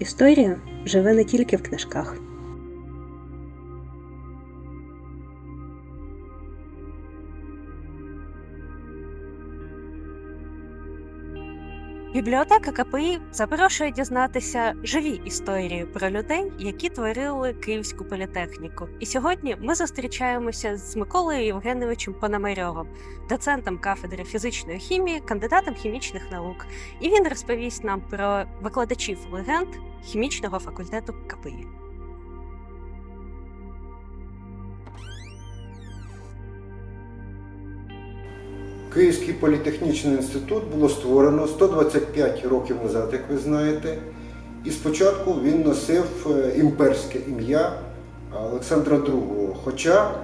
Історія живе не тільки в книжках. Бібліотека КПІ запрошує дізнатися живі історії про людей, які творили Київську політехніку. І сьогодні ми зустрічаємося з Миколою Євгеновичем Пономарьовим, доцентом кафедри фізичної хімії, кандидатом хімічних наук. І він розповість нам про викладачів легенд хімічного факультету КПІ. Київський політехнічний інститут було створено 125 років назад, як ви знаєте. І спочатку він носив е, імперське ім'я Олександра II. Хоча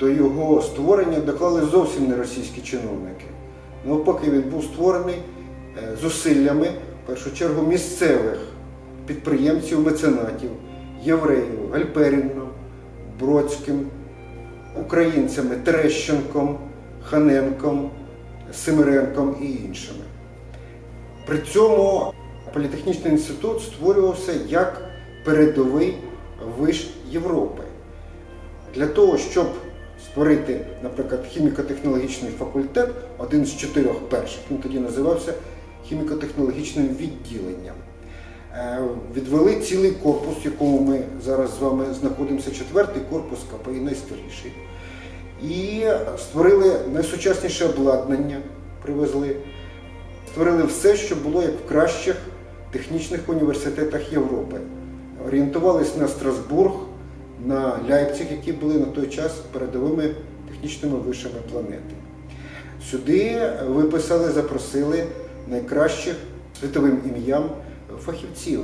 до його створення доклали зовсім не російські чиновники. Навпаки, він був створений е, зусиллями, в першу чергу, місцевих підприємців, меценатів, євреїв, Гальперіном, Бродським, українцями Терещенком, Ханенком. Семиренком і іншими. При цьому політехнічний інститут створювався як передовий виш Європи. Для того, щоб створити, наприклад, хіміко-технологічний факультет, один з чотирьох перших, він тоді називався хіміко-технологічним відділенням. Е, Відвели цілий корпус, в якому ми зараз з вами знаходимося, четвертий корпус КПІ найстаріший. І створили найсучасніше обладнання, привезли, створили все, що було як в кращих технічних університетах Європи. Орієнтувались на Страсбург, на Ляйпциг, які були на той час передовими технічними вишами планети. Сюди виписали, запросили найкращих світовим ім'ям фахівців.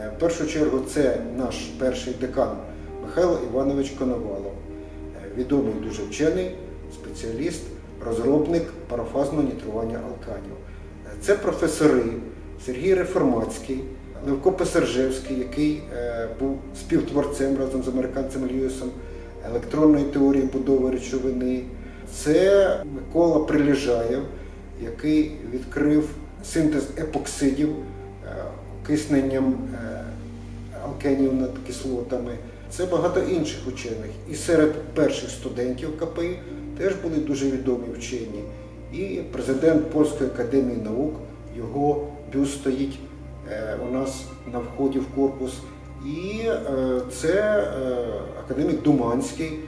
Е, В першу чергу це наш перший декан Михайло Іванович Коновалов відомий дуже вчений, спеціаліст, розробник парафазного нітрування алканів. Це професори Сергій Реформатський, Левко Писаржевський, який е, був співтворцем разом з американцем Льюісом електронної теорії будови речовини. Це Микола Приліжаєв, який відкрив синтез епоксидів е, окисненням е, алкенів над кислотами. Це багато інших учених. І серед перших студентів КПІ теж були дуже відомі вчені. І президент Польської академії наук, його бюст стоїть е, у нас на вході в корпус. І це академік Думанський,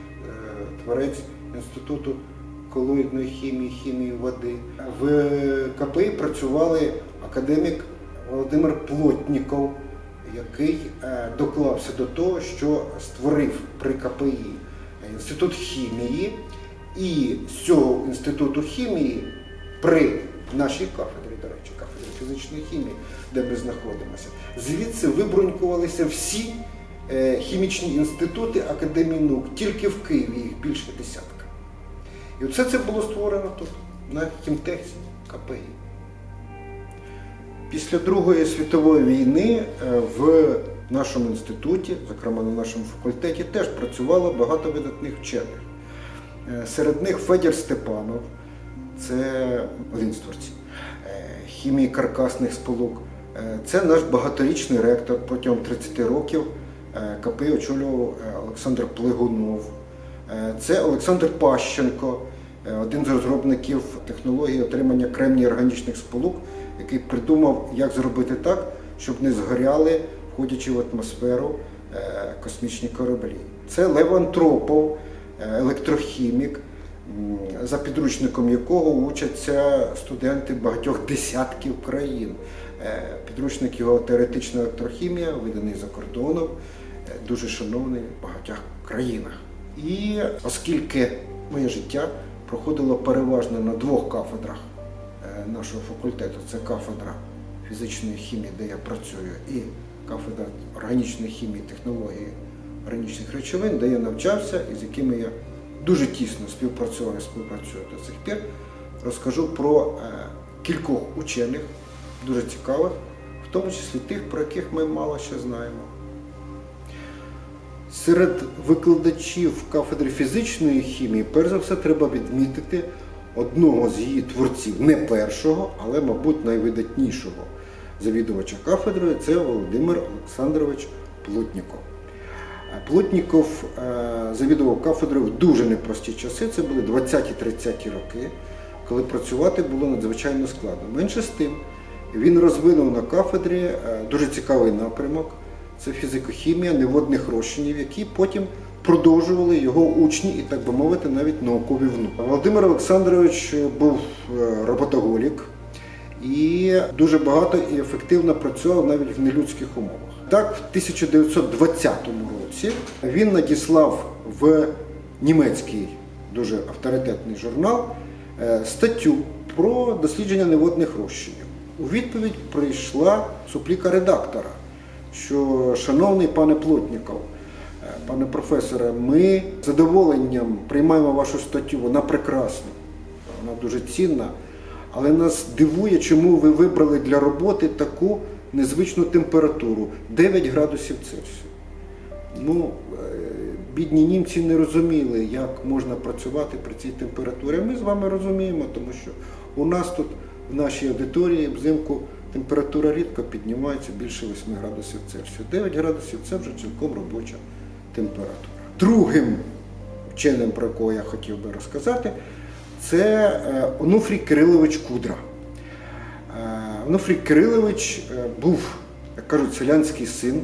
творець Інституту колоїдної хімії, хімії води. В КПІ працювали академік Володимир Плотніков який е, доклався до того, що створив при КПІ інститут хімії, і з цього інституту хімії при нашій кафедрі, до речі, кафедрі фізичної хімії, де ми знаходимося, звідси вибрунькувалися всі е, хімічні інститути Академії наук, тільки в Києві їх більше десятка. І все це було створено тут, на хімтехі КПІ. Після Другої світової війни е, в нашому інституті, зокрема на нашому факультеті, теж працювало багато видатних вчених. Е, Серед них Федір Степанов, це один з творців е, хімії каркасних сполук. Це наш багаторічний ректор протягом 30 років КПІ очолював Олександр Плигунов. Це Олександр Пащенко, один з розробників технології отримання кремній органічних сполук, який придумав, як зробити так, щоб не згоряли, входячи в атмосферу е, космічні кораблі. Це Лев Антропов, е, електрохімік, за підручником якого учаться студенти багатьох десятків країн. Е, Підручник його теоретична електрохімія, виданий за кордоном, дуже шановний в багатьох країнах. І оскільки моє життя проходило переважно на двох кафедрах нашого факультету, це кафедра фізичної хімії, де я працюю, і кафедра органічної хімії, технології органічних речовин, де я навчався і з якими я дуже тісно співпрацював і співпрацюю до цих пір, розкажу про е, кількох учених, дуже цікавих, в тому числі тих, про яких ми мало ще знаємо. Серед викладачів кафедри фізичної хімії, перш за все, треба відмітити одного з її творців, не першого, але, мабуть, найвидатнішого. завідувача кафедрою це Володимир Олександрович Плотніков. Е, Плотніков е, завідував кафедрою в дуже непрості часи, це були 20-30 роки, коли працювати було надзвичайно складно. Менше з тим, він розвинув на кафедрі е, дуже цікавий напрямок це фізико-хімія неводних розчинів, які потім продовжували його учні і, так би мовити, навіть наукові внуки. Володимир Олександрович був е, роботоголік і дуже багато і ефективно працював навіть в нелюдських умовах. Так, в 1920 році він надіслав в німецький дуже авторитетний журнал е, статтю про дослідження неводних розчинів. У відповідь прийшла супліка редактора, що, шановний пане Плотніков, пане професоре, ми з задоволенням приймаємо вашу статтю, вона прекрасна, вона дуже цінна, але нас дивує, чому ви вибрали для роботи таку незвичну температуру 9 градусів Цельсію. Ну, е, бідні німці не розуміли, як можна працювати при цій температурі. Ми з вами розуміємо, тому що у нас тут в нашій аудиторії взимку температура рідко піднімається більше 8 градусів Цельсію. 9 градусів це вже цілком робоча температура. Другим вченим, про якого я хотів би розказати, це е, Онуфрій Кирилович Кудра. Е, Онуфрій Кирилович е, був, як кажуть, селянський син,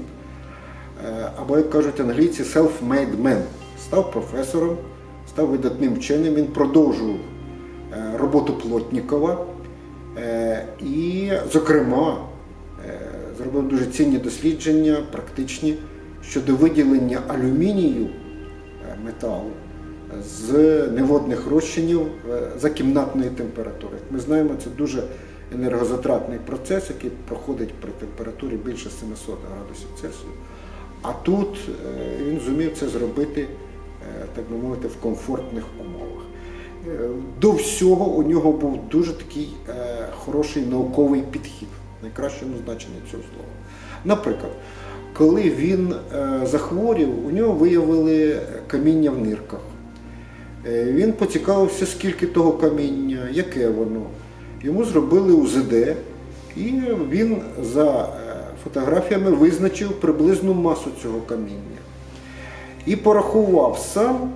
або, як кажуть англійці, self-made man. Став професором, став видатним вченим, він продовжував роботу Плотнікова. І, зокрема, зробив дуже цінні дослідження, практичні, щодо виділення алюмінію е, металу з неводних розчинів е, за кімнатної температури. Ми знаємо, це дуже енергозатратний процес, який проходить при температурі більше 700 градусів Цельсію. А тут е, він зумів це зробити, так би мовити, в комфортних умовах. До всього у нього був дуже такий хороший науковий підхід, найкращому значенні цього слова. Наприклад, коли він е, захворів, у нього виявили каміння в нирках. Е, Він поцікавився, скільки того каміння, яке воно. Йому зробили УЗД, і він за е, фотографіями визначив приблизну масу цього каміння. І порахував сам,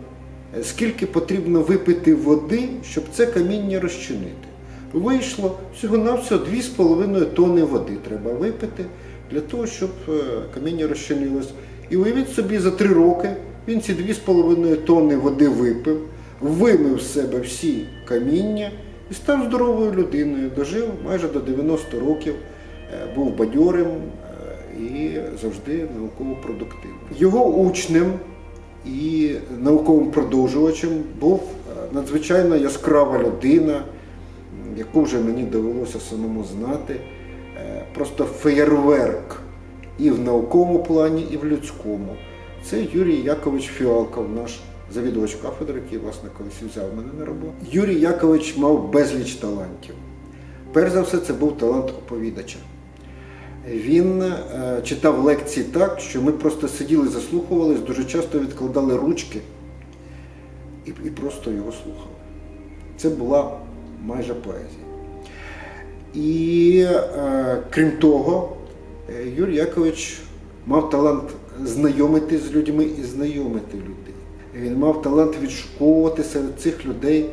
скільки потрібно випити води, щоб це каміння розчинити. Вийшло всього-навсього 2,5 тонни води треба випити для того, щоб е, каміння розчинилось. І уявіть собі, за 3 роки він ці 2,5 тонни води випив, вимив з себе всі каміння і став здоровою людиною. Дожив майже до 90 років, е, був бадьорим е, і завжди науково продуктивним. Його учнем і науковим продовжувачем був надзвичайно яскрава людина, яку вже мені довелося самому знати. Просто феєрверк і в науковому плані, і в людському. Це Юрій Якович Фіалков, наш завідувач кафедри, який, власне, колись взяв мене на роботу. Юрій Якович мав безліч талантів. Перш за все, це був талант оповідача. Він е, читав лекції так, що ми просто сиділи, заслухувались, дуже часто відкладали ручки і просто його слухали. Це була майже поезія. І е, крім того, е, Юрій Якович мав талант знайомити з людьми і знайомити людей. Він мав талант відшуковувати серед цих людей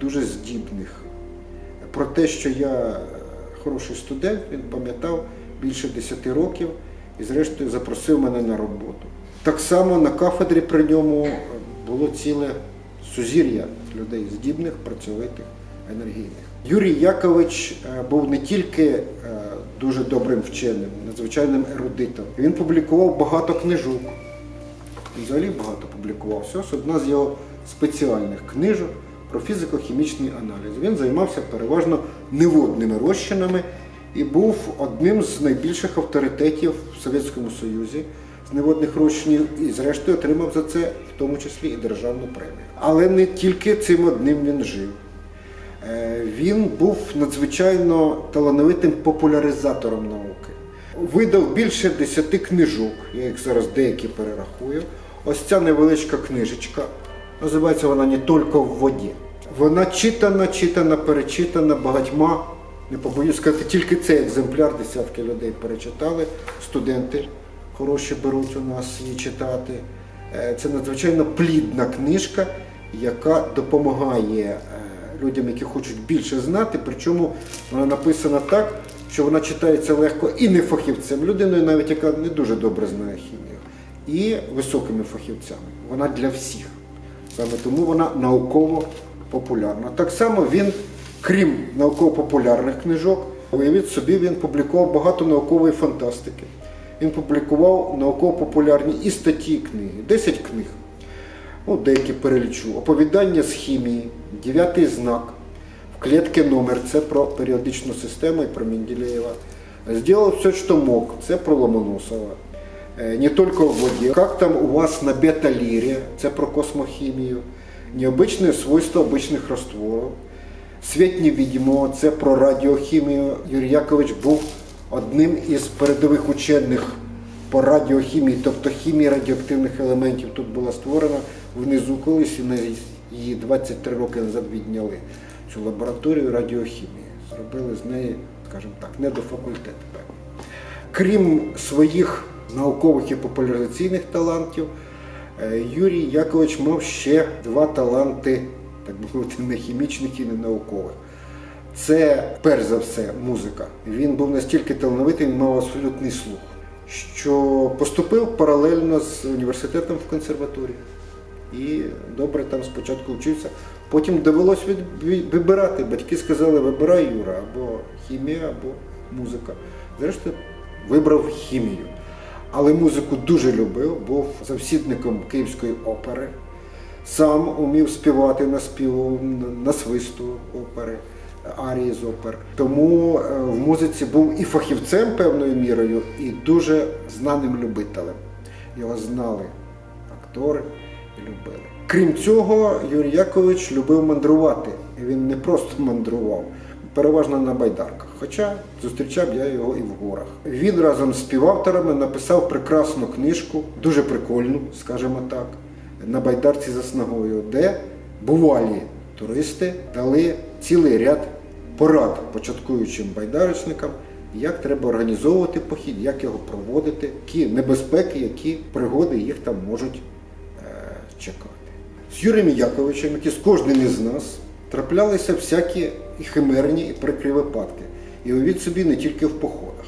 дуже здібних. Про те, що я е, хороший студент, він пам'ятав більше 10 років і, зрештою, запросив мене на роботу. Так само на кафедрі при ньому було ціле сузір'я людей здібних, працьовитих, енергійних. Юрій Якович е, був не тільки е, дуже добрим вченим, надзвичайним ерудитом. Він публікував багато книжок. Він взагалі багато публікував. Ось одна з його спеціальних книжок про фізико-хімічний аналіз. Він займався переважно неводними розчинами і був одним з найбільших авторитетів в Совєтському Союзі з неводних розчинів і, зрештою, отримав за це в тому числі і державну премію. Але не тільки цим одним він жив. Е, Він був надзвичайно талановитим популяризатором науки. Видав більше десяти книжок, я їх зараз деякі перерахую. Ось ця невеличка книжечка, називається вона не тільки в воді. Вона читана, читана, перечитана багатьма Не побоюсь сказати, тільки цей екземпляр десятки людей перечитали. Студенти хороші беруть у нас її читати. Е, Це надзвичайно плідна книжка, яка допомагає е, людям, які хочуть більше знати. Причому вона написана так, що вона читається легко і не фахівцем, людиною, навіть яка не дуже добре знає хімію, і високими фахівцями. Вона для всіх. Саме тому вона науково популярна. Так само він, крім науково-популярних книжок, уявіть собі, він публікував багато наукової фантастики. Він публікував науково-популярні і статті, і книги, 10 книг. Ну, деякі перелічу. Оповідання з хімії, дев'ятий знак, в клітки номер це про періодичну систему і про Менделєєва. Сделал все, что мог, це про Ломоносова. Е, Не только в воді. Как там у вас на бета-лірі, це про космохімію. Необычные свойства обичних растворів. Світ невидимого, це про радіохімію. Юрій Якович був одним із передових учених по радіохімії, тобто хімії радіоактивних елементів тут була створена внизу колись її 23 роки назад відняли цю лабораторію радіохімії. Зробили з неї, скажімо так, не до факультету. Крім своїх наукових і популяризаційних талантів, е, Юрій Якович мав ще два таланти, так би мовити, не хімічних і не наукових. Це перш за все музика. Він був настільки талановитий, він мав абсолютний слух, що поступив паралельно з університетом в консерваторію. І добре там спочатку вчився. Потім від- вибирати. Батьки сказали, вибирай Юра, або хімія, або музика. Зрештою, вибрав хімію. Але музику дуже любив, був завсідником Київської опери. Сам умів співати на співу, на свисту опери, арії з опер. Тому е, в музиці був і фахівцем певною мірою, і дуже знаним любителем. Його знали актори любили. Крім цього, Юрій Якович любив мандрувати. І він не просто мандрував, переважно на байдарках. Хоча зустрічав я його і в горах. Він разом з співавторами написав прекрасну книжку, дуже прикольну, скажімо так, на байдарці за снагою, де бувалі туристи дали цілий ряд порад початкуючим байдарочникам, як треба організовувати похід, як його проводити, які небезпеки, які пригоди їх там можуть чекати. З Юрієм Яковичем, як і з кожним із нас, траплялися всякі і химерні, і прикрі випадки. І уявіть собі не тільки в походах.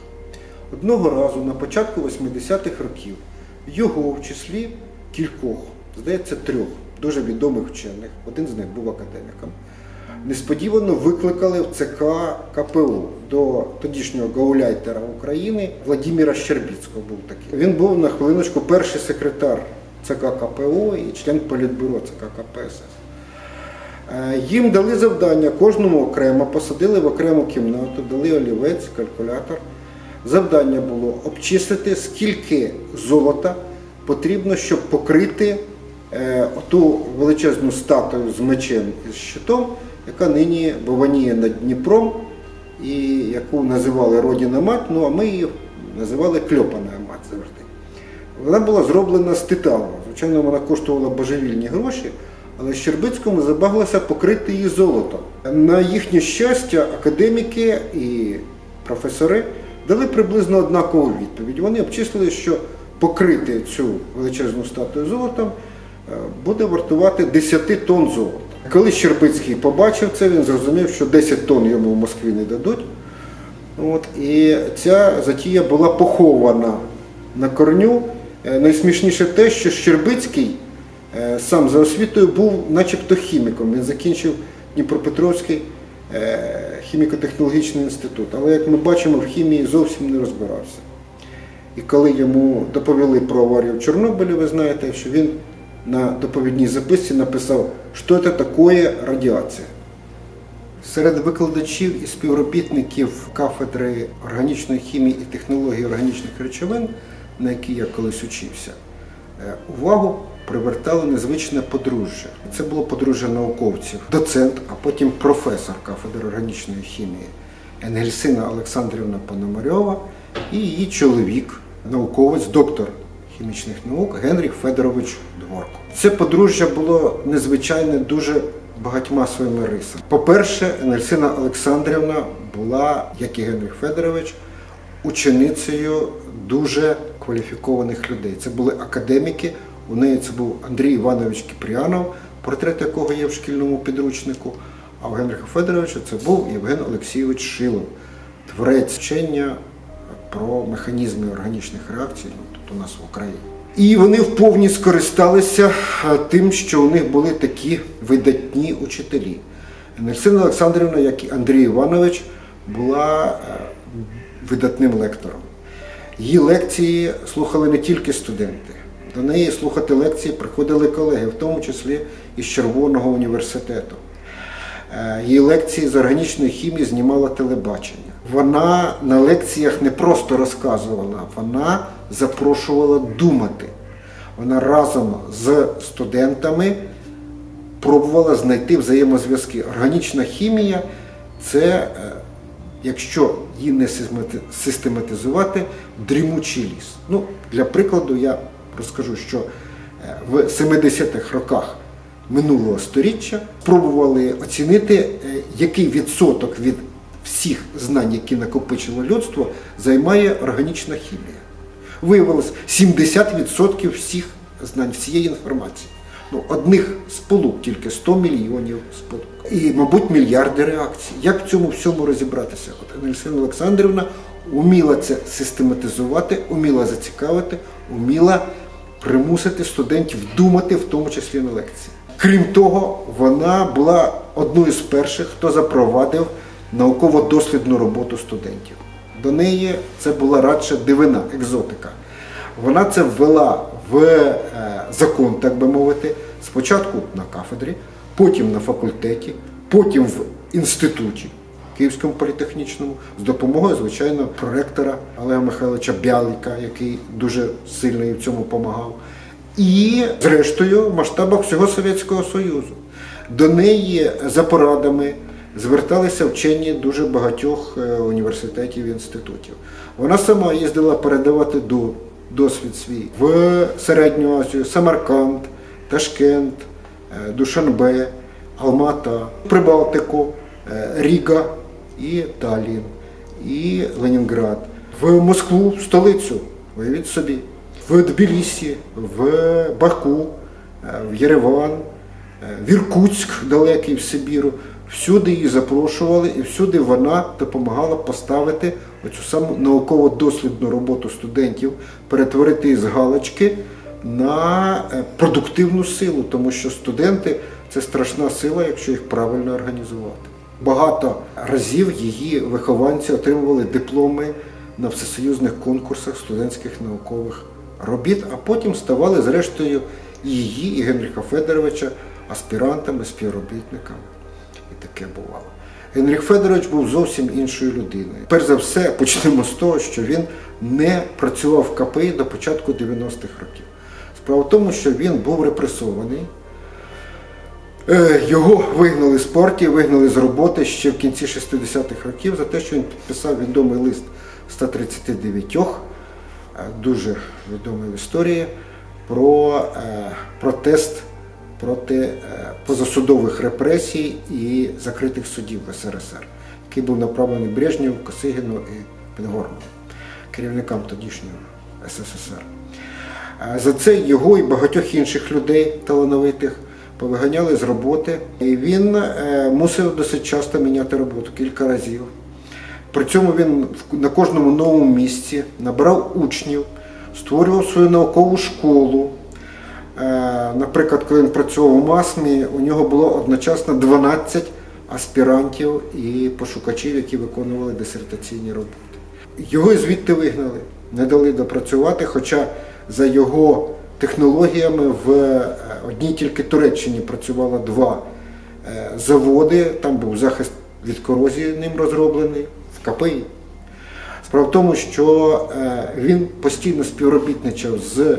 Одного разу на початку 80-х років його, в числі кількох, здається, трьох дуже відомих вчених, один з них був академіком, несподівано викликали в ЦК КПУ до тодішнього гауляйтера України Владимира Щербіцького був такий. Він був на хвилиночку перший секретар ЦК КПУ і член політбюро ЦК КПСС. Е, Їм дали завдання, кожному окремо, посадили в окрему кімнату, дали олівець, калькулятор. Завдання було обчислити, скільки золота потрібно, щоб покрити е, ту величезну статую з мечем і з щитом, яка нині бованіє над Дніпром, і яку називали Родіна мать, ну а ми її називали Кльопана. Вона була зроблена з титану. Звичайно, вона коштувала божевільні гроші, але Щербицькому забаглося покрити її золотом. На їхнє щастя, академіки і професори дали приблизно однакову відповідь. Вони обчислили, що покрити цю величезну статую золотом е, буде вартувати 10 тонн золота. Коли Щербицький побачив це, він зрозумів, що 10 тонн йому в Москві не дадуть. От, і ця затія була похована на корню. Е, Найсмішніше те, що Щербицький е, сам за освітою був начебто хіміком. Він закінчив Дніпропетровський е, хіміко-технологічний інститут. Але, як ми бачимо, в хімії зовсім не розбирався. І коли йому доповіли про аварію в Чорнобилі, ви знаєте, що він на доповідній записці написав, що це таке радіація. Серед викладачів і співробітників кафедри органічної хімії і технології органічних речовин, на якій я колись учився, е, увагу привертало незвичне подружжя. Це було подружжя науковців, доцент, а потім професор кафедри органічної хімії Енгельсина Олександрівна Пономарьова і її чоловік, науковець, доктор хімічних наук Генріх Федорович Дворко. Це подружжя було незвичайне дуже багатьма своїми рисами. По-перше, Енельсина Олександрівна була, як і Генріх Федорович, ученицею дуже кваліфікованих людей. Це були академіки. У неї це був Андрій Іванович Кіпріанов, портрет якого є в шкільному підручнику. А у Генріха Федоровича це був Євген Олексійович Шилов, творець вчення про механізми органічних реакцій ну, тут у нас в Україні. І вони вповні скористалися е, тим, що у них були такі видатні учителі. Нерсина Олександрівна, як і Андрій Іванович, була е, видатним лектором. Її лекції слухали не тільки студенти. До неї слухати лекції приходили колеги, в тому числі із Червоного університету. Е, Її лекції з органічної хімії знімала телебачення. Вона на лекціях не просто розказувала, вона запрошувала думати. Вона разом з студентами пробувала знайти взаємозв'язки. Органічна хімія це, е, якщо її не систематизувати, дрімучий ліс. Ну, для прикладу, я розкажу, що е, в 70-х роках минулого сторіччя пробували оцінити, е, який відсоток від всіх знань, які накопичило людство, займає органічна хімія. Виявилось 70% всіх знань, всієї інформації. Ну, одних сполук тільки 100 мільйонів сполук. І, мабуть, мільярди реакцій. Як в цьому всьому розібратися? От Анельсина Олександрівна уміла це систематизувати, уміла зацікавити, уміла примусити студентів думати, в тому числі на лекції. Крім того, вона була одною з перших, хто запровадив науково-дослідну роботу студентів. До неї це була радше дивина, екзотика. Вона це ввела в е, закон, так би мовити, спочатку на кафедрі, потім на факультеті, потім в інституті Київському політехнічному, з допомогою, звичайно, проректора Олега Михайловича Бялика, який дуже сильно їй в цьому допомагав. І, зрештою, в масштабах всього Совєтського Союзу. До неї за порадами зверталися вчені дуже багатьох е, університетів і інститутів. Вона сама їздила передавати до, досвід свій. В Середню Азію, Самарканд, Ташкент, е, Душанбе, Алмата, Прибалтику, е, Ріга і Таллін, і Ленінград, в Москву, в столицю, уявіть собі, в Тбілісі, в Баку, е, в Єреван, в Іркутськ, далекий в Сибіру. Всюди її запрошували, і всюди вона допомагала поставити оцю саму науково-дослідну роботу студентів, перетворити із галочки на е, продуктивну силу, тому що студенти це страшна сила, якщо їх правильно організувати. Багато разів її вихованці отримували дипломи на всесоюзних конкурсах студентських наукових робіт, а потім ставали, зрештою, і її, і Генріха Федоровича аспірантами, співробітниками. Таке бувало. Генріх Федорович був зовсім іншою людиною. Перш за все, почнемо з того, що він не працював в КПІ до початку 90-х років. Справа в тому, що він був репресований. Е, Його вигнали з партії, вигнали з роботи ще в кінці 60-х років за те, що він підписав відомий лист 139, е, дуже відомий в історії, про е, протест проти е, позасудових репресій і закритих судів в СРСР, який був направлений Брежнєву, Косигіну і Підгорному, керівникам тодішнього СССР. За це його і багатьох інших людей талановитих повиганяли з роботи. І він е, мусив досить часто міняти роботу кілька разів. При цьому він на кожному новому місці набирав учнів, створював свою наукову школу. Е, Наприклад, коли він працював у МАСМі, у нього було одночасно 12 аспірантів і пошукачів, які виконували дисертаційні роботи. Його звідти вигнали, не дали допрацювати, хоча за його технологіями в е, одній тільки Туреччині працювало два е, заводи, там був захист від корозії ним розроблений в КПІ. Справа в тому, що він постійно співробітничав з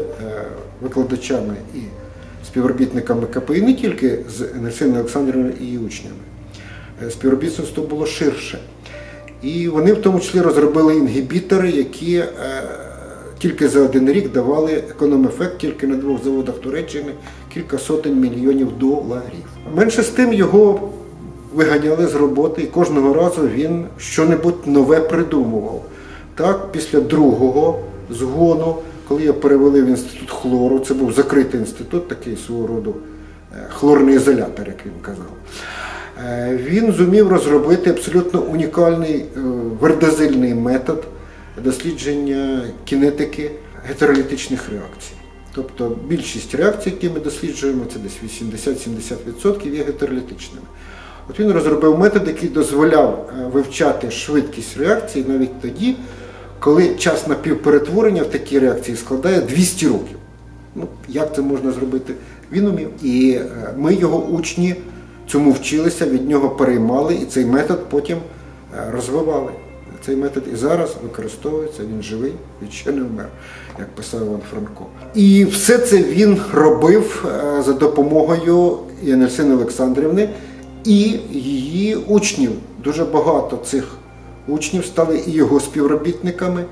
викладачами і співробітниками КПІ, не тільки з Енерсиною Олександрівною і її учнями. Е, Співробітництво було ширше. І вони в тому числі розробили інгібітори, які е, тільки за один рік давали економ-ефект тільки на двох заводах Туреччини кілька сотень мільйонів доларів. Менше з тим його виганяли з роботи, і кожного разу він щонебудь нове придумував. Так, після другого згону, коли я перевели в інститут хлору, це був закритий інститут, такий свого роду е, хлорний ізолятор, як він казав. Е, Він зумів розробити абсолютно унікальний е, вердозильний метод дослідження кінетики гетеролітичних реакцій. Тобто більшість реакцій, які ми досліджуємо, це десь 80-70% є гетеролітичними. От він розробив метод, який дозволяв вивчати швидкість реакції навіть тоді, коли час напівперетворення в такій реакції складає 200 років. Ну, як це можна зробити? Він умів. І е, ми, його учні, цьому вчилися, від нього переймали, і цей метод потім е, розвивали. Цей метод і зараз використовується, він живий, він ще не вмер, як писав Іван Франко. І все це він робив е, за допомогою Янельсини Олександрівни і її учнів. Дуже багато цих учнів стали і його співробітниками,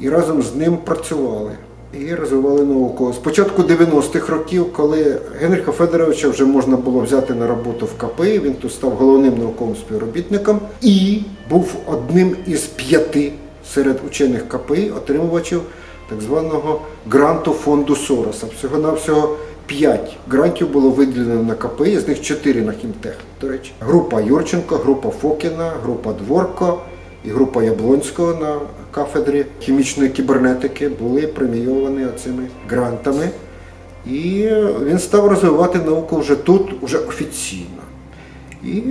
і разом з ним працювали і розвивали науку. Спочатку 90-х років, коли Генріха Федоровича вже можна було взяти на роботу в КПІ, він тут став головним науковим співробітником і був одним із п'яти серед учених КПІ отримувачів так званого гранту фонду Сороса. Всього-навсього п'ять грантів було виділено на КПІ, з них чотири на хімтех. До речі, група Юрченко, група Фокіна, група Дворко і група Яблонського на кафедрі хімічної кібернетики були премійовані цими грантами. І він став розвивати науку вже тут, уже офіційно. І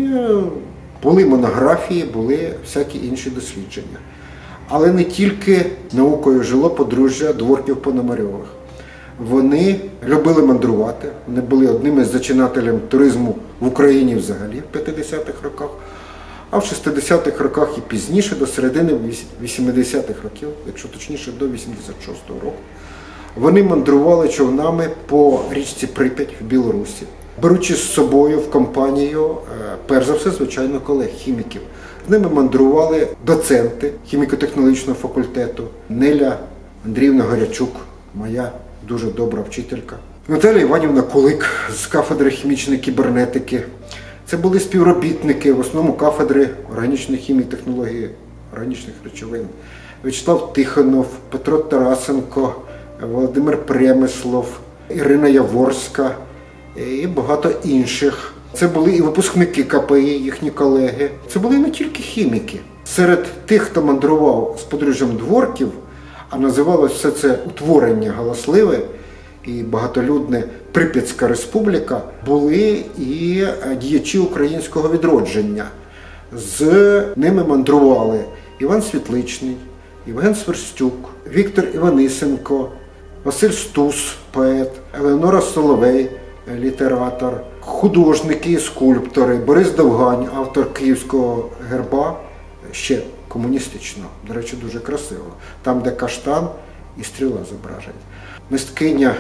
були монографії, були всякі інші дослідження. Але не тільки наукою жило подружжя дворків Пономарьових. Вони любили мандрувати, вони були одними з зачинателем туризму в Україні взагалі в 50-х роках, а в 60-х роках і пізніше, до середини 80-х років, якщо точніше, до 86-го року. Вони мандрували човнами по річці Прип'ять в Білорусі, беручи з собою в компанію, е, перш за все, звичайно, колег хіміків. З ними мандрували доценти хіміко-технологічного факультету Неля Андріївна Горячук, моя дуже добра вчителька. Наталя Іванівна Кулик з кафедри хімічної кібернетики. Це були співробітники в основному кафедри органічної хімії, технології органічних речовин. Вячеслав Тихонов, Петро Тарасенко, Володимир Премислов, Ірина Яворська і багато інших. Це були і випускники КПІ, їхні колеги. Це були не тільки хіміки. Серед тих, хто мандрував з подружжям дворків, а називалось все це утворення галасливе і багатолюдне Прип'ятська республіка, були і е, діячі українського відродження. З ними мандрували Іван Світличний, Євген Сверстюк, Віктор Іванисенко, Василь Стус, поет, Елеонора Соловей, е, літератор, художники і скульптори, Борис Довгань, автор київського герба, ще комуністичного, до речі, дуже красиво. Там, де каштан і стріла зображені. Мисткиня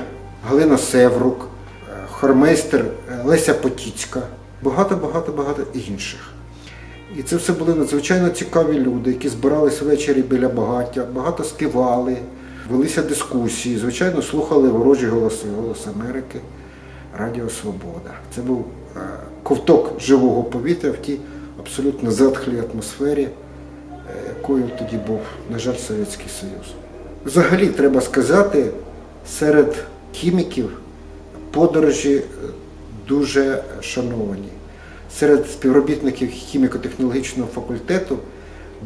Галина Севрук, е, хормейстер е, Леся Потіцька, багато-багато-багато інших. І це все були надзвичайно цікаві люди, які збирались ввечері біля багаття, багато співали, велися дискусії, звичайно, слухали ворожі голоси, голос Америки, Радіо Свобода. Це був е, ковток живого повітря в тій абсолютно затхлій атмосфері, якою тоді був, на жаль, Совєтський Союз. Взагалі, треба сказати, серед хіміків подорожі е, дуже шановані. Серед співробітників хіміко-технологічного факультету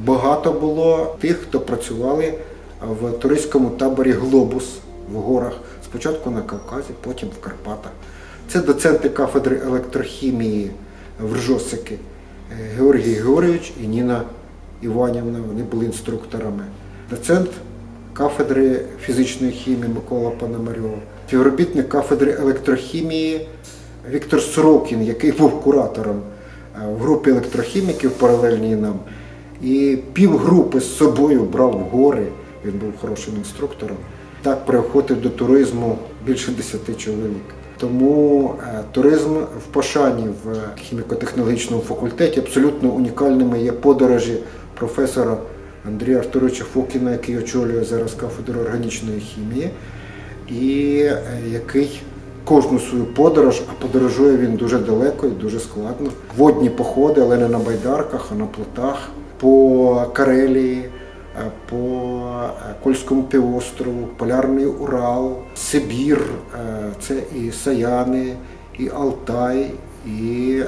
багато було тих, хто працювали в туристському таборі Глобус в горах, спочатку на Кавказі, потім в Карпатах. Це доценти кафедри електрохімії в Ржосики е, Георгій Георгійович і Ніна Іванівна. Вони були інструкторами. Доцент кафедри фізичної хімії Микола Пономарьов, співробітник кафедри електрохімії Віктор Сорокін, який був куратором е, в групі електрохіміків паралельній нам. І півгрупи з собою брав в гори, він був хорошим інструктором. Так приохотив до туризму більше 10 чоловік. Тому е, туризм в Пошані в хіміко-технологічному факультеті абсолютно унікальними є подорожі професора Андрія Артуровича Фокіна, який очолює зараз кафедру органічної хімії, і е, який кожну свою подорож, а подорожує він дуже далеко і дуже складно. Водні походи, але не на байдарках, а на плотах по Карелії, е, по е, Кольському півострову, Полярний Урал, Сибір, це і Саяни, і Алтай, і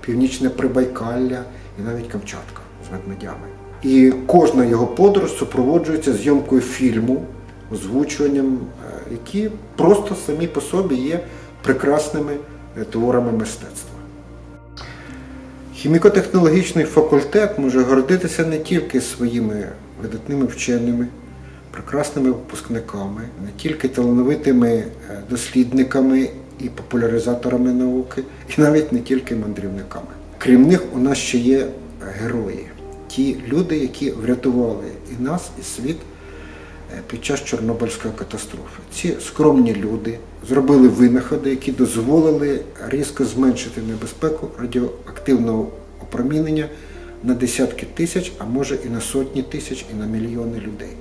Північне Прибайкалля, і навіть Камчатка з ведмедями. І кожна його подорож супроводжується зйомкою фільму, озвучуванням, е, які просто самі по собі є прекрасними е, творами мистецтва. Хіміко-технологічний факультет може гордитися не тільки своїми видатними вченими, прекрасними випускниками, не тільки талановитими е, дослідниками і популяризаторами науки, і навіть не тільки мандрівниками. Крім них, у нас ще є герої, ті люди, які врятували і нас, і світ під час Чорнобильської катастрофи. Ці скромні люди зробили винаходи, які дозволили різко зменшити небезпеку радіоактивного опромінення на десятки тисяч, а може і на сотні тисяч, і на мільйони людей.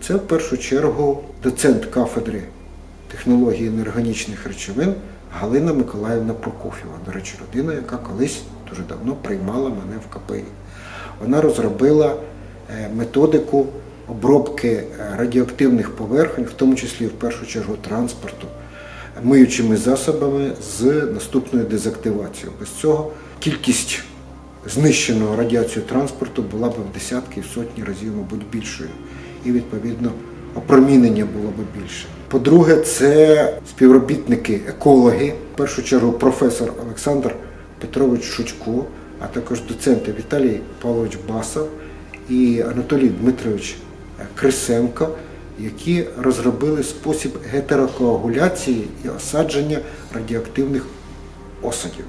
Це в першу чергу доцент кафедри технології неорганічних речовин Галина Миколаївна Прокофєва. До речі, людина, яка колись дуже давно приймала мене в КПІ. Вона розробила е, методику обробки е, радіоактивних поверхонь, в тому числі в першу чергу транспорту, миючими засобами з наступною дезактивацією. Без цього кількість знищеного радіацією транспорту була б в десятки і в сотні разів, мабуть, більшою. І відповідно опромінення було б більше. По-друге, це співробітники, екологи, в першу чергу професор Олександр Петрович Шучко, а також доценти Віталій Павлович Басов і Анатолій Дмитрович Крисенко, які розробили спосіб гетерокоагуляції і осадження радіоактивних осадів.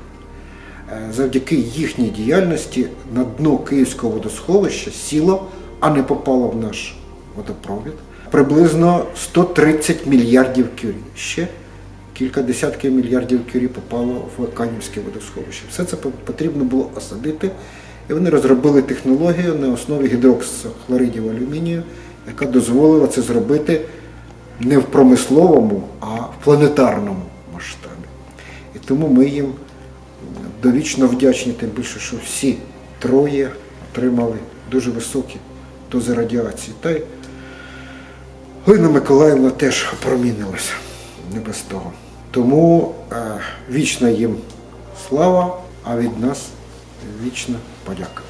Е, Завдяки їхній діяльності на дно Київського водосховища сіло, а не попало в наш водопровід, приблизно 130 мільярдів кюрі. Ще кілька десятків мільярдів кюрі попало в Канівське водосховище. Все це потрібно було осадити, і вони розробили технологію на основі гідроксихлоридів алюмінію, яка дозволила це зробити не в промисловому, а в планетарному масштабі. І тому ми їм довічно вдячні, тим більше, що всі троє отримали дуже високі дози радіації. Та й Галина Миколаївна теж опромінилася, не без того. Тому е, вічна їм слава, а від нас вічна подяка.